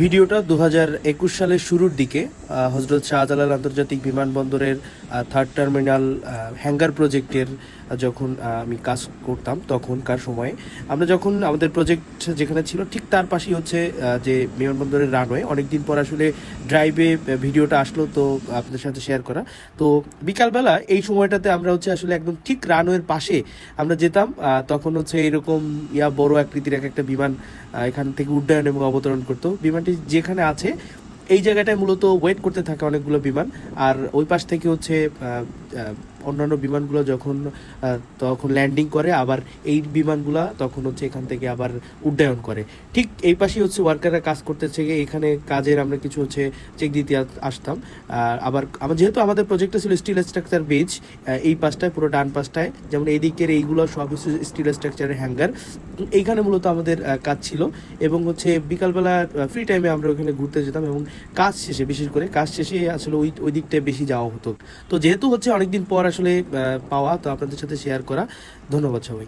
ভিডিওটা দু হাজার একুশ সালের শুরুর দিকে হজরত শাহজালাল আন্তর্জাতিক বিমানবন্দরের থার্ড টার্মিনাল হ্যাঙ্গার প্রজেক্টের যখন আমি কাজ করতাম তখনকার সময়ে, আমরা যখন আমাদের প্রজেক্ট যেখানে ছিল ঠিক তার পাশেই হচ্ছে যে বিমানবন্দরের রানওয়ে অনেকদিন পর আসলে ড্রাইভে ভিডিওটা আসলো তো আপনাদের সাথে শেয়ার করা। তো বিকালবেলা এই সময়টাতে আমরা হচ্ছে আসলে একদম ঠিক রানওয়ের পাশে আমরা যেতাম তখন হচ্ছে এরকম ইয়া বড় আকৃতির এক একটা বিমান এখান থেকে উড্ডয়ন এবং অবতরণ করতো। বিমানটি যেখানে আছে, এই জায়গাটায় মূলত ওয়েট করতে থাকে অনেকগুলো বিমান। আর ওই পাশ থেকে হচ্ছে অন্যান্য বিমানগুলো যখন তখন ল্যান্ডিং করে, আবার এই বিমানগুলা তখন হচ্ছে এখান থেকে আবার উড্ডয়ন করে। ঠিক এই পাশেই হচ্ছে ওয়ার্কাররা কাজ করতেছে, এখানে কাজের আমরা কিছু হচ্ছে চেক দিতে আসতাম। আর আবার আমার যেহেতু আমাদের প্রজেক্টটা ছিল স্টিল স্ট্রাকচার বেজ এই পাশটায়, পুরো ডান পাশটায়, যেমন এই দিকের এইগুলো সব হচ্ছে স্টিল স্ট্রাকচারের হ্যাঙ্গার এইখানে মূলত আমাদের কাজ ছিল এবং হচ্ছে বিকালবেলা ফ্রি টাইমে আমরা ওখানে ঘুরতে যেতাম এবং কাজ শেষে, বিশেষ করে কাজ শেষে আসলে ওই ওই দিকটায় বেশি যাওয়া হতো। তো যেহেতু হচ্ছে অনেকদিন পর আসলে পাওয়া তো আপনাদের সাথে শেয়ার করা। ধন্যবাদ সবাই